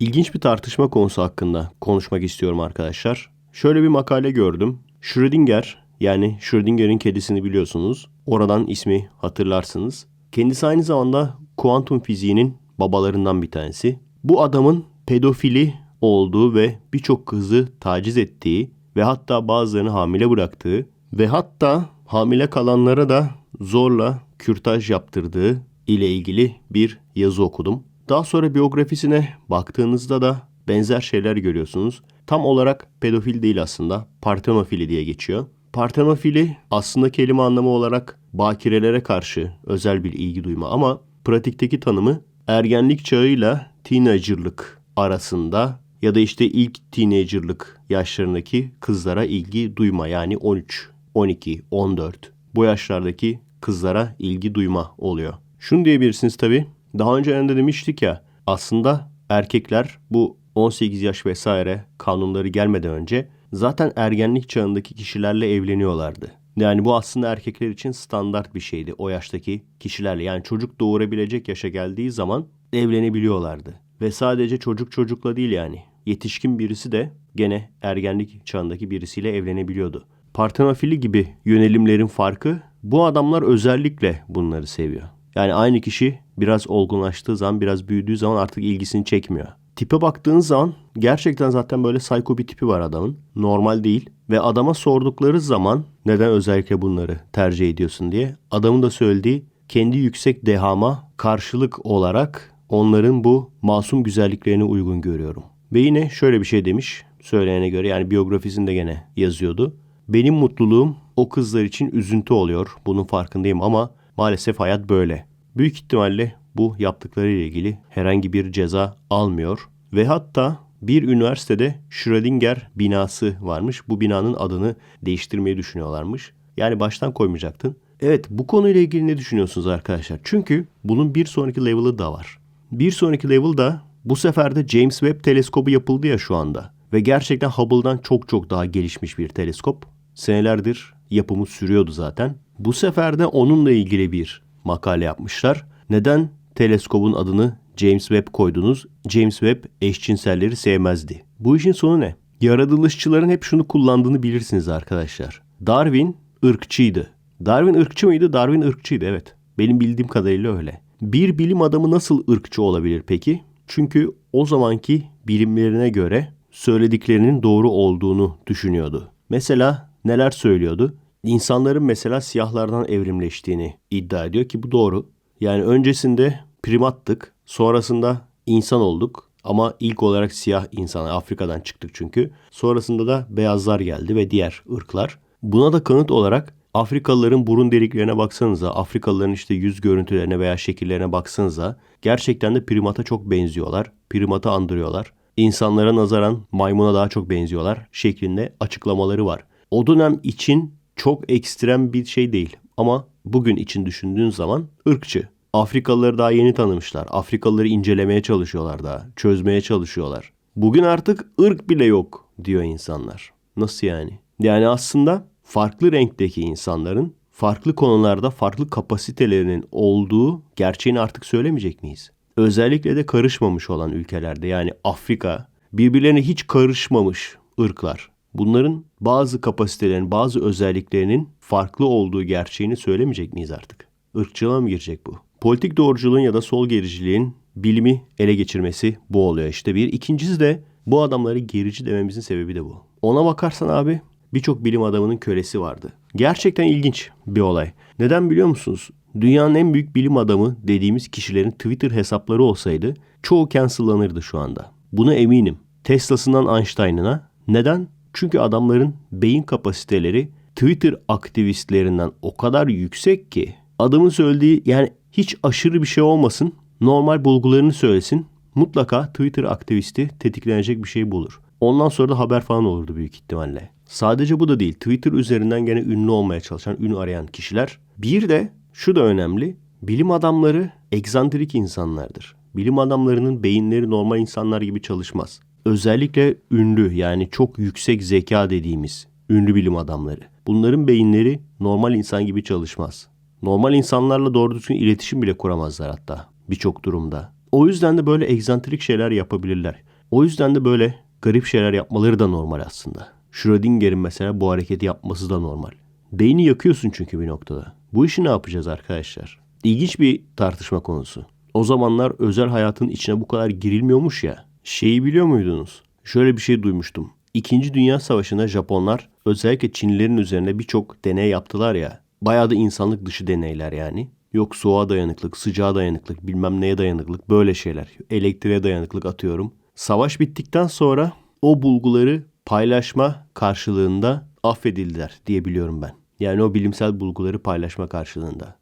ilginç bir tartışma konusu hakkında konuşmak istiyorum arkadaşlar. Şöyle bir makale gördüm. Schrödinger yani Schrödinger'in kedisini biliyorsunuz. Oradan ismi hatırlarsınız. Kendisi aynı zamanda kuantum fiziğinin babalarından bir tanesi. Bu adamın pedofili olduğu ve birçok kızı taciz ettiği ve hatta bazılarını hamile bıraktığı ve hatta hamile kalanlara da zorla kürtaj yaptırdığı ile ilgili bir yazı okudum. Daha sonra biyografisine baktığınızda da benzer şeyler görüyorsunuz. Tam olarak pedofil değil aslında, partenofili diye geçiyor. Partenofili aslında kelime anlamı olarak bakirelere karşı özel bir ilgi duyma ama pratikteki tanımı ergenlik çağıyla teenagerlık arasında ya da işte ilk teenagerlık yaşlarındaki kızlara ilgi duyma yani 13, 12, 14 bu yaşlardaki kızlara ilgi duyma oluyor. Şunu diyebilirsiniz tabii. Daha önce de demiştik ya aslında erkekler bu 18 yaş vesaire kanunları gelmeden önce zaten ergenlik çağındaki kişilerle evleniyorlardı. Yani bu aslında erkekler için standart bir şeydi o yaştaki kişilerle. Yani çocuk doğurabilecek yaşa geldiği zaman evlenebiliyorlardı. Ve sadece çocuk çocukla değil yani. Yetişkin birisi de gene ergenlik çağındaki birisiyle evlenebiliyordu. Partenofili gibi yönelimlerin farkı bu adamlar özellikle bunları seviyor. Yani aynı kişi biraz olgunlaştığı zaman, biraz büyüdüğü zaman artık ilgisini çekmiyor. Tipe baktığın zaman gerçekten zaten böyle psycho bir tipi var adamın. Normal değil. Ve adama sordukları zaman neden özellikle bunları tercih ediyorsun diye adamın da söylediği kendi yüksek dehama karşılık olarak onların bu masum güzelliklerini uygun görüyorum. Ve yine şöyle bir şey demiş söyleyene göre yani biyografisinde gene yazıyordu. Benim mutluluğum o kızlar için üzüntü oluyor. Bunun farkındayım ama maalesef hayat böyle. Büyük ihtimalle bu yaptıkları ile ilgili herhangi bir ceza almıyor ve hatta bir üniversitede Schrödinger binası varmış. Bu binanın adını değiştirmeyi düşünüyorlarmış. Yani baştan koymayacaktın. Evet bu konuyla ilgili ne düşünüyorsunuz arkadaşlar? Çünkü bunun bir sonraki level'ı da var. Bir sonraki level da bu sefer de James Webb teleskobu yapıldı ya şu anda. Ve gerçekten Hubble'dan çok çok daha gelişmiş bir teleskop. Senelerdir yapımı sürüyordu zaten. Bu sefer de onunla ilgili bir makale yapmışlar. Neden teleskobun adını James Webb koydunuz? James Webb eşcinselleri sevmezdi. Bu işin sonu ne? Yaratılışçıların hep şunu kullandığını bilirsiniz arkadaşlar. Darwin ırkçıydı. Darwin ırkçı mıydı? Darwin ırkçıydı evet. Benim bildiğim kadarıyla öyle. Bir bilim adamı nasıl ırkçı olabilir peki? Çünkü o zamanki bilimlerine göre söylediklerinin doğru olduğunu düşünüyordu. Mesela neler söylüyordu? İnsanların mesela siyahlardan evrimleştiğini iddia ediyor ki bu doğru. Yani öncesinde primattık, sonrasında insan olduk ama ilk olarak siyah insan Afrika'dan çıktık çünkü. Sonrasında da beyazlar geldi ve diğer ırklar. Buna da kanıt olarak Afrikalıların burun deliklerine baksanıza, Afrikalıların işte yüz görüntülerine veya şekillerine baksanıza gerçekten de primata çok benziyorlar. Primata andırıyorlar. İnsanlara nazaran maymuna daha çok benziyorlar şeklinde açıklamaları var. O dönem için çok ekstrem bir şey değil ama bugün için düşündüğün zaman ırkçı. Afrikalıları daha yeni tanımışlar. Afrikalıları incelemeye çalışıyorlar daha, çözmeye çalışıyorlar. Bugün artık ırk bile yok diyor insanlar. Nasıl yani? Yani aslında farklı renkteki insanların farklı konularda farklı kapasitelerinin olduğu gerçeğini artık söylemeyecek miyiz? Özellikle de karışmamış olan ülkelerde yani Afrika birbirlerine hiç karışmamış ırklar. Bunların bazı kapasitelerin, bazı özelliklerinin farklı olduğu gerçeğini söylemeyecek miyiz artık? Irkçılığa mı girecek bu? Politik doğruculuğun ya da sol gericiliğin bilimi ele geçirmesi bu oluyor işte bir. İkincisi de bu adamları gerici dememizin sebebi de bu. Ona bakarsan abi birçok bilim adamının kölesi vardı. Gerçekten ilginç bir olay. Neden biliyor musunuz? Dünyanın en büyük bilim adamı dediğimiz kişilerin Twitter hesapları olsaydı çoğu cancellanırdı şu anda. Buna eminim. Tesla'sından Einstein'ına. Neden? Çünkü adamların beyin kapasiteleri Twitter aktivistlerinden o kadar yüksek ki adamın söylediği yani hiç aşırı bir şey olmasın normal bulgularını söylesin mutlaka Twitter aktivisti tetiklenecek bir şey bulur. Ondan sonra da haber falan olurdu büyük ihtimalle. Sadece bu da değil. Twitter üzerinden gene ünlü olmaya çalışan, ün arayan kişiler. Bir de şu da önemli. Bilim adamları egzantrik insanlardır. Bilim adamlarının beyinleri normal insanlar gibi çalışmaz. Özellikle ünlü yani çok yüksek zeka dediğimiz ünlü bilim adamları. Bunların beyinleri normal insan gibi çalışmaz. Normal insanlarla doğru düzgün iletişim bile kuramazlar hatta birçok durumda. O yüzden de böyle egzantrik şeyler yapabilirler. O yüzden de böyle garip şeyler yapmaları da normal aslında. Schrödinger'in mesela bu hareketi yapması da normal. Beyni yakıyorsun çünkü bir noktada. Bu işi ne yapacağız arkadaşlar? İlginç bir tartışma konusu. O zamanlar özel hayatın içine bu kadar girilmiyormuş ya. Şeyi biliyor muydunuz? Şöyle bir şey duymuştum. İkinci Dünya Savaşı'nda Japonlar özellikle Çinlilerin üzerine birçok deney yaptılar ya. Bayağı da insanlık dışı deneyler yani. Yok soğuğa dayanıklık, sıcağa dayanıklık, bilmem neye dayanıklık böyle şeyler. Elektriğe dayanıklık atıyorum. Savaş bittikten sonra o bulguları paylaşma karşılığında affedildiler diye biliyorum ben. Yani o bilimsel bulguları paylaşma karşılığında.